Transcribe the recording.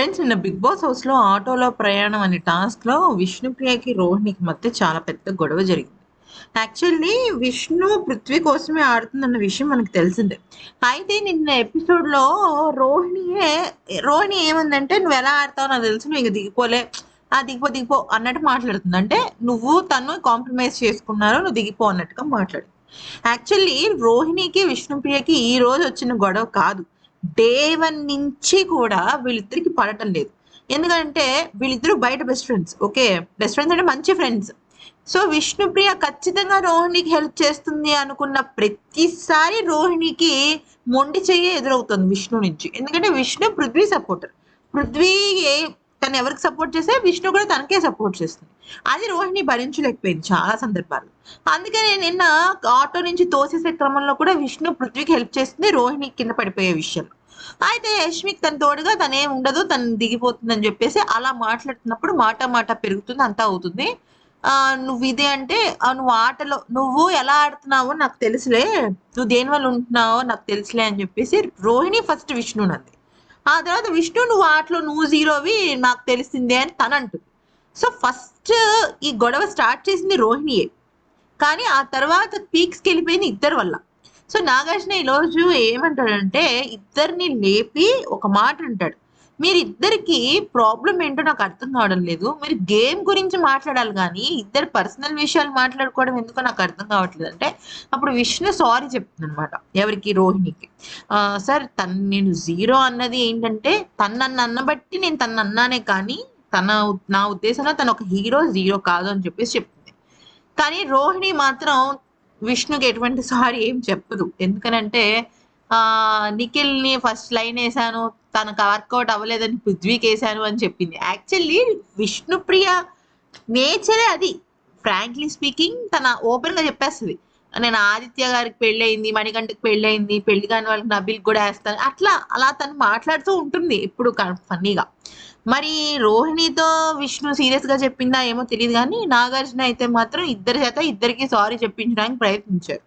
Friends నిన్న big boss హౌస్లో ఆటోలో ప్రయాణం అనే టాస్క్లో విష్ణుప్రియకి రోహిణికి మధ్య చాలా పెద్ద గొడవ జరిగింది. యాక్చువల్లీ విష్ణు పృథ్వీ కోసమే ఆడుతుందన్న విషయం మనకు తెలిసిందే. అయితే నిన్న ఎపిసోడ్లో రోహిణియే రోహిణి ఏమందంటే నువ్వు ఎలా ఆడతావు నాకు తెలుసు నువ్వు ఇంక దిగిపోలే. ఆ దిగిపో దిగిపో అన్నట్టు మాట్లాడుతుంది. అంటే నువ్వు తను కాంప్రమైజ్ చేసుకున్నారు నువ్వు దిగిపో అన్నట్టుగా మాట్లాడు యాక్చువల్లీ రోహిణికి విష్ణుప్రియకి ఈ రోజు వచ్చిన గొడవ కాదు. డే వన్ నుంచి కూడా వీళ్ళిద్దరికి పడటం లేదు. ఎందుకంటే వీళ్ళిద్దరు బయట best friends okay best friends అంటే మంచి ఫ్రెండ్స్ సో విష్ణుప్రియ ఖచ్చితంగా రోహిణికి హెల్ప్ చేస్తుంది అనుకున్న ప్రతిసారి రోహిణికి మొండి చెయ్యి ఎదురవుతుంది విష్ణు నుంచి. ఎందుకంటే విష్ణు పృథ్వీ సపోర్టర్ పృథ్వీ తను ఎవరికి సపోర్ట్ చేస్తే విష్ణు కూడా తనకే సపోర్ట్ చేస్తుంది. అది రోహిణి భరించలేకపోయింది చాలా సందర్భాలు అందుకనే నిన్న ఆటో నుంచి తోసేసే క్రమంలో కూడా విష్ణు పృథ్వీకి హెల్ప్ చేస్తుంది రోహిణి కింద పడిపోయే విషయంలో. అయితే యష్మిక్ తన తోడుగా తనే ఉండదు తను దిగిపోతుంది అని చెప్పేసి అలా మాట్లాడుతున్నప్పుడు మాట మాట పెరుగుతుంది అంతా అవుతుంది. ఆ నువ్వు ఇదే అంటే నువ్వు ఆటలో నువ్వు ఎలా ఆడుతున్నావో నాకు తెలుసులే నువ్వు దేని వల్ల ఉంటున్నావో నాకు తెలుసులే అని చెప్పేసి రోహిణి ఫస్ట్ విష్ణు నంది ఆ తర్వాత విష్ణు నువ్వు ఆటలో నువ్వు జీరోవి నాకు తెలిసిందే అని తనంటు అంటుంది సో ఫస్ట్ ఈ గొడవ స్టార్ట్ చేసింది రోహిణియే. కానీ ఆ తర్వాత పీక్స్కి వెళ్ళిపోయింది ఇద్దరు వల్ల. సో నాగార్జున ఈరోజు ఏమంటాడంటే ఇద్దరిని లేపి ఒక మాట అంటాడు. మీరిద్దరికి ప్రాబ్లం ఏంటో నాకు అర్థం కావడం లేదు. మీరు గేమ్ గురించి మాట్లాడాలి కానీ ఇద్దరు పర్సనల్ విషయాలు మాట్లాడుకోవడం ఎందుకో నాకు అర్థం కావట్లేదు. అంటే అప్పుడు విష్ణు సారీ చెప్తుంది అనమాట ఎవరికి? రోహిణికి. సార్ తను నేను జీరో అన్నది ఏంటంటే తను నన్ను అన్నబట్టి నేను తను అన్నానే కానీ తన నా ఉద్దేశంలో తను ఒక హీరో జీరో కాదు అని చెప్పేసి చెప్తుంది. కానీ రోహిణి మాత్రం విష్ణుకి ఎటువంటి సారీ ఏం చెప్పదు. ఎందుకనంటే ఆ నిఖిల్ని ఫస్ట్ లైన్ వేసాను తనకు వర్కౌట్ అవ్వలేదని పృథ్వీకి వేశాను అని చెప్పింది. యాక్చువల్లీ విష్ణుప్రియ నేచరే అది. ఫ్రాంక్లీ స్పీకింగ్ తన ఓపెన్గా చెప్పేస్తుంది. నేను ఆదిత్య గారికి పెళ్ళయింది మణికంఠకి పెళ్ళయింది పెళ్ళి కాని వాళ్ళకి నబిల్కి కూడా వేస్తాను. అట్లా అలా తను మాట్లాడుతూ ఉంటుంది ఇప్పుడు ఫన్నీగా మరి రోహిణితో విష్ణు సీరియస్గా చెప్పిందా ఏమో తెలియదు కానీ నాగార్జున అయితే మాత్రం ఇద్దరి చేత ఇద్దరికి సారీ చెప్పించడానికి ప్రయత్నించారు.